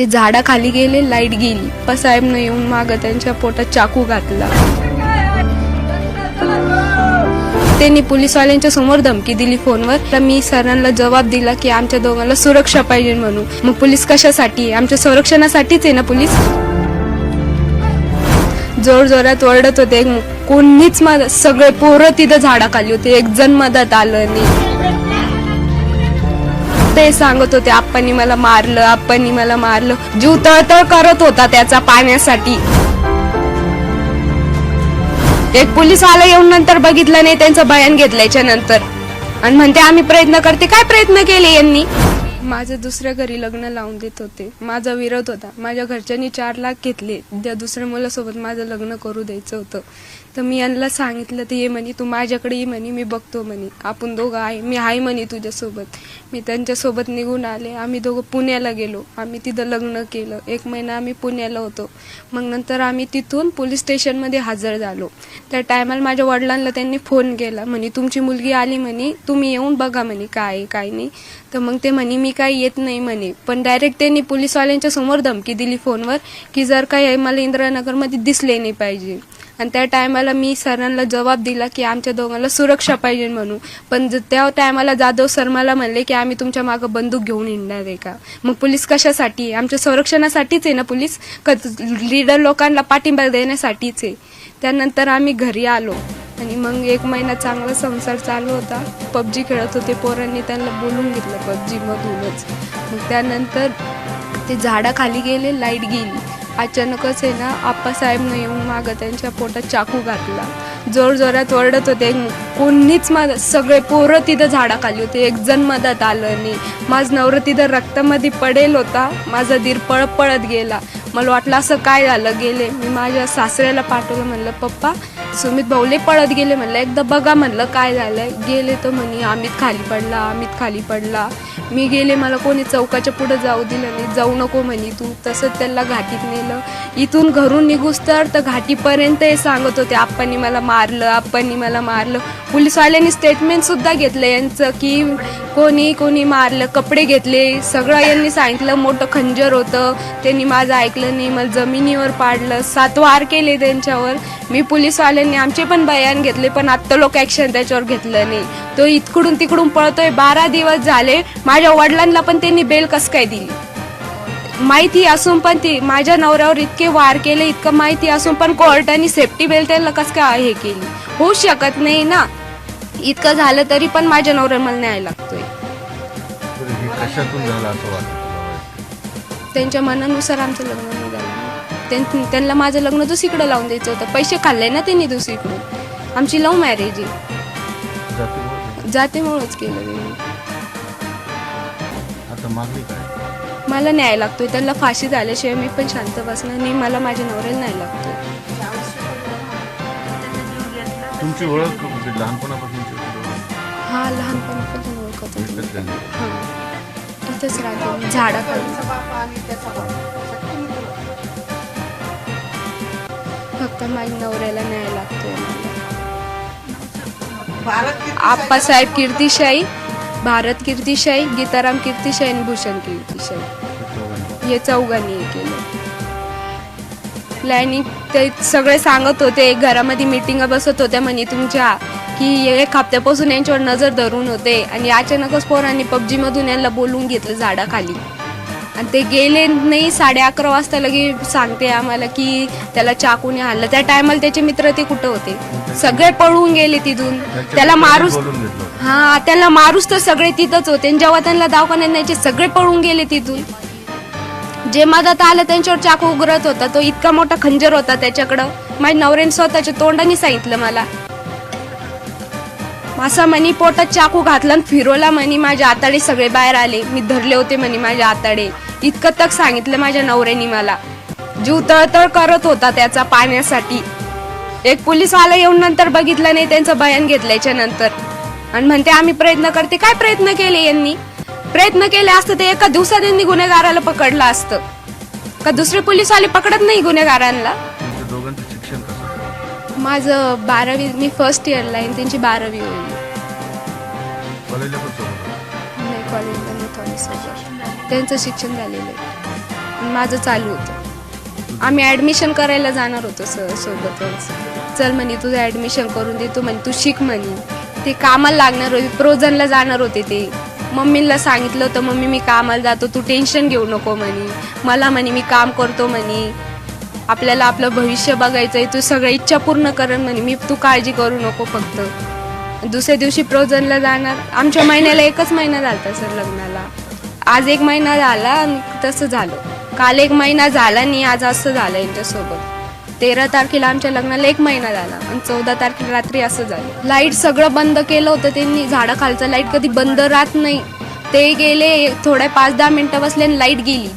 ते झाडाखाली गेले लाइट गेली. पसाहेबनं येऊन मागं त्यांच्या पोटात चाकू घातला. त्यांनी पोलीसवाल्यांच्या समोर धमकी दिली फोनवर. तर मी सरांना जबाब दिला की आमच्या दोघांना सुरक्षा पाहिजे म्हणून. मग पोलीस कशासाठी? आमच्या संरक्षणासाठीच आहे ना पोलीस? जोर जोरात ओरडत होते. कोणीच मदत सगळे पोरं तिथं झाडाखाली होते. एक जण मदत आलं नाही. ते सांगत होते आप्पांनी मला मारलं आप्पांनी मला मारलं. जीव तळतळ करत होता त्याचा पाण्यासाठी. एक पोलीस आला येऊन नंतर बघितलं नाही त्यांचं बयान घेतल्याच्या नंतर. आणि म्हणते आम्ही प्रयत्न करते. काय प्रयत्न केले यांनी? माझं दुसऱ्या घरी लग्न लावून देत होते. माझा विरोध होता. माझ्या घरच्यांनी चार लाख घेतले. त्या दुसऱ्या मुलासोबत माझं लग्न करू द्यायचं होतं. तर मी यांना सांगितलं तर ये म्हणे तू माझ्याकडे ये म्हणे मी बघतो म्हणे. आपण दोघं आहे मी आहे म्हणे तुझ्यासोबत. मी त्यांच्यासोबत निघून आले. आम्ही दोघं पुण्याला गेलो. आम्ही तिथं लग्न केलं. एक महिना आम्ही पुण्याला होतो. मग नंतर आम्ही तिथून पोलीस स्टेशनमध्ये हजर झालो. त्या टायमाला माझ्या वडिलांना त्यांनी फोन केला. म्हणे तुमची मुलगी आली म्हणे. तुम्ही येऊन बघा म्हणे काय आहे, काय नाही. तर मग ते म्हणे मी काही येत नाही म्हणे. पण डायरेक्ट त्यांनी पोलीसवाल्यांच्या समोर धमकी दिली फोनवर की जर काही मला इंदिरानगरमध्ये दिसले नाही पाहिजे. आणि त्या टायमाला मी सरांना जबाब दिला की आमच्या दोघांना सुरक्षा पाहिजे म्हणून. पण त्या टायमाला जाधव सर मला म्हणले की आम्ही तुमच्या मागं बंदूक घेऊन येणार आहे का? मग पोलीस कशासाठी? आमच्या संरक्षणासाठीच आहे ना पोलीस? का लीडर लोकांना पाठिंबा देण्यासाठीच आहे. त्यानंतर आम्ही घरी आलो. आणि मग एक महिना चांगला संसार चालू होता. पबजी खेळत होते पोरांनी त्यांना बोलून घेतलं पबजीमधूनच मग त्यानंतर ते झाडाखाली गेले लाइट गेली. अचानकच आहे ना आप्पासाहेबनं येऊन मागं त्यांच्या पोटात चाकू घातला. जोर जोरात ओरडत होते कोणीच माझं सगळे पोरं तिथं झाडाखाली होते. एक जण मदत आलं नाही. माझं नवरं तिथं रक्तामध्ये पडेल होता. माझा धीर पळत पळत गेला. मला वाटलं असं काय झालं गेले. मी माझ्या सासऱ्याला पाठवलं म्हणलं पप्पा सुमित भाऊले पळत गेले. म्हणलं एकदा बघा म्हणलं काय झालं गेले तर म्हणे अमित खाली पडला अमित खाली पडला. मी गेले मला कोणी चौकाच्या पुढं जाऊ दिलं नाही. जाऊ नको म्हणे तू. तसंच त्याला घाटीत नेलं. इथून घरून निघूस तर तर घाटीपर्यंत हे सांगत होते आप्पांनी मला मारलं आप्पांनी मला मारलं. पुलिसवाल्यांनी स्टेटमेंटसुद्धा घेतलं यांचं की कोणी कोणी मारलं कपडे घेतले. सगळं यांनी सांगितलं. मोठं खंजर होतं. त्यांनी माझं ऐकलं. नाही मला जमिनीवर पाडलं सात वार केले त्यांच्यावर. मी पोलीसवाल्यांनी आमचे पण बयान घेतले पण आत्ता लोक ॲक्शन त्याच्यावर घेतलं नाही. तो इकडून तिकडून पळतोय बारा दिवस झाले माझ्या वडिलांना पण त्यांनी बेल कस काय दिली? माहिती असून पण ती माझ्या नवऱ्यावर इतके वार केले इतकं माहिती असून पण कोर्टाने सेफ्टी बेल्ट त्याला कस काय हे केली? होऊ शकत नाही ना. इतकं झालं तरी पण माझ्या नवऱ्या मला न्याय लागतोय. कशातून झालं असं वाटतं? त्यांच्या मनानुसार आमचं लग्न नाही झालं त्यां- त्यांना माझं लग्न दुसरीकडे लावून द्यायचं होतं. पैसे खाल्ले ना त्यांनी दुसरीकडून. आमची लव्ह मॅरेज आहे. जातीमुळे? जातेमुळेच केलं त्यांनी. मला न्याय लागतोय. त्यांना फाशी झाल्याशिवाय मी पण शांत बसणार नाही. मला माझ्या नवऱ्याला न्याय लागतोय. तुमची ओळख लहानपणापासूनची ओळख? हा लहानपणापासून ओळखत इथंच राहते मी, झाडाखाली. फक्त माझ्या नवऱ्याला न्याय लागतोय आप्पासाहेब कीर्तिशाही भारत कीर्तिशाही गीताराम कीर्तिशाही आणि भूषण कीर्तिशाही. हे चौघांनी हे केलं. प्लॅनिंग ते सगळे सांगत होते घरामध्ये मिटिंग बसत होत्या म्हणे तुमच्या की एक हप्त्यापासून यांच्यावर नजर धरून होते आणि अचानकच पोरांनी पबजी मधून यांना बोलवून घेतलं झाडाखाली. आणि ते गेले नाही साडे अकरा वाजता लगे सांगते आम्हाला की त्याला चाकूने हाणलं. त्या टायमाला त्याचे मित्र ते कुठं होते? सगळे पळून गेले तिथून. त्याला मारूस बोलून. हा त्याला मारूस तर सगळे तिथंच होते आणि जेव्हा त्यांना दवाखान्यात न्यायचे सगळे पळून गेले तिथून. जे मदत आलं त्यांच्यावर चाकू उघडत होता. तो इतका मोठा खंजर होता त्याच्याकडं. माझ्या नवऱ्याने स्वतःच्या तोंडाने सांगितलं मला. असा म्हणी पोटात चाकू घातला आणि फिरवला म्हणी माझे आताडे सगळे बाहेर आले. मी धरले होते म्हणे माझे आताडे. इतकं तक सांगितलं माझ्या नवऱ्याने मला. जीव तळतळ करत होता त्याचा पाण्यासाठी. एक पोलीसवाला येऊन नंतर बघितलं नाही त्यांचं बयान घेतल्याच्या नंतर. आणि म्हणते आम्ही प्रयत्न करते. काय प्रयत्न केले यांनी? प्रयत्न केले असतं ते एका दिवसात यांनी गुन्हेगाराला पकडलं असतं. का दुसरे पोलीसवाले पकडत नाही गुन्हेगारांना? माझं बारावी मी फर्स्ट इयरला आहे आणि त्यांची बारावी होईल. कॉलेजला पण सोबत होतं. नाही कॉलेजला नाही त्यांचं शिक्षण झालेलं आहे. माझं चालू होतं. आम्ही ऍडमिशन करायला जाणार होतो स सोबतच. चल म्हणे तुझं ऍडमिशन करून देतो म्हणे तू शिक म्हणे. ते कामाला लागणार होते प्रोजनला जाणार होते ते. मम्मीला सांगितलं होतं मम्मी मी कामाला जातो तू टेन्शन घेऊ नको म्हणे. मला म्हणे मी काम करतो म्हणे. आपल्याला आपलं भविष्य बघायचं आहे तू सगळ्या इच्छा पूर्ण करण म्हणे मी तू काळजी करू नको फक्त. दुसऱ्या दिवशी प्रोजनला जाणार. आमच्या महिन्याला एकच महिना झाला सर लग्नाला. आज एक महिना झाला आणि तसं झालं. काल एक महिना झाला आणि आज असं झालं यांच्यासोबत. तेरा तारखेला आमच्या लग्नाला एक महिना झाला आणि चौदा तारखेला रात्री असं झालं. लाइट सगळं बंद केलं होतं त्यांनी. झाडाखालचं लाइट कधी बंद राहत नाही. ते गेले थोड्या पाच दहा मिनटं बसले आणि लाइट गेली.